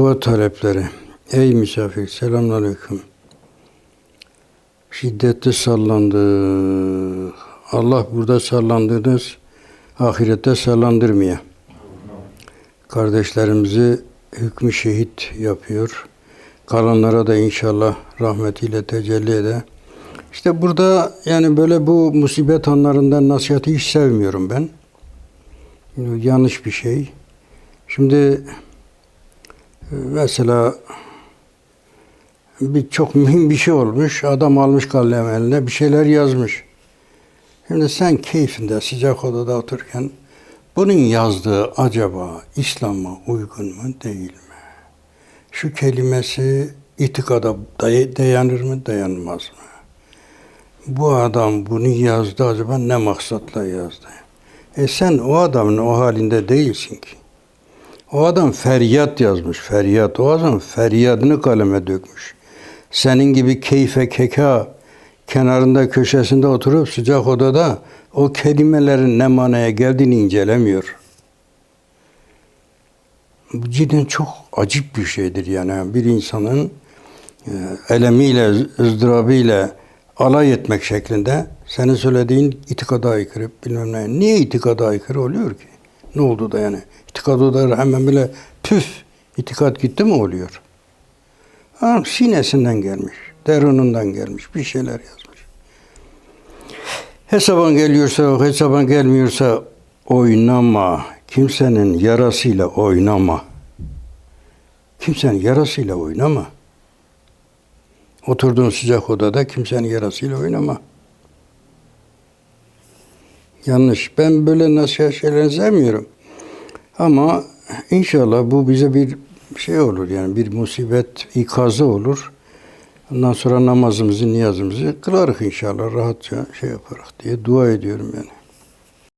Dua talepleri. Ey misafir selamünaleyküm. Şiddetli sallandık. Allah burada sallandığınız ahirette sallandırmaya. Kardeşlerimizi hükmü şehit yapıyor. Kalanlara da inşallah rahmetiyle tecelli ede. İşte burada yani böyle bu musibet anlarında nasihati hiç sevmiyorum ben. Yanlış bir şey. Şimdi mesela bir çok mühim bir şey olmuş. Adam almış kalem eline bir şeyler yazmış. Şimdi sen keyfinde sıcak odada otururken bunun yazdığı acaba İslam'a uygun mu değil mi? Şu kelimesi itikada day- dayanır mı dayanmaz mı? Bu adam bunu yazdı acaba ne maksatla yazdı? E sen o adamın o halinde değilsin ki. O adam feryat yazmış, feryat. O adam feryadını kaleme dökmüş. Senin gibi keyfe keka kenarında köşesinde oturup sıcak odada o kelimelerin ne manaya geldiğini incelemiyor. Bu cidden çok acip bir şeydir yani. Bir insanın e, elemiyle, ızdırabıyla alay etmek şeklinde senin söylediğin itikada aykırı bilmem ne. Niye itikada aykırı oluyor ki? Ne oldu da yani? İtikada da hemen böyle püf itikat gitti mi oluyor? Ha, sinesinden gelmiş, derunundan gelmiş, bir şeyler yazmış. Hesaban geliyorsa, hesaban gelmiyorsa oynama. Kimsenin yarasıyla oynama. Kimsenin yarasıyla oynama. Oturduğun sıcak odada kimsenin yarasıyla oynama. Yanlış. Ben böyle nasihat şeyleri sevmiyorum. Ama inşallah bu bize bir şey olur yani bir musibet ikazı olur. Ondan sonra namazımızı, niyazımızı kılarız inşallah rahatça şey yaparak diye dua ediyorum yani.